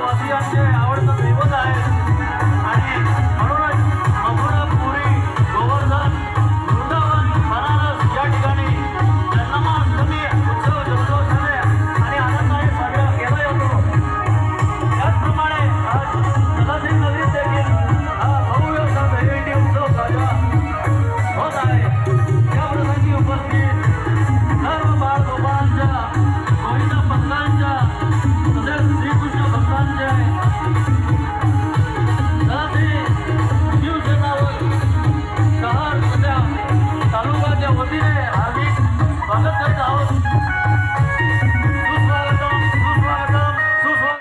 वासियांचे आवडतं दैवत आहे आणि म्हणूनच अगोदर पुरी गोवर्धन वृंदावन बनारस या ठिकाणी जन्माष्टमी आणि आनंदाने साजरा केला त्याचप्रमाणे आज सदाशिव नदीत देखील हा भव्य असा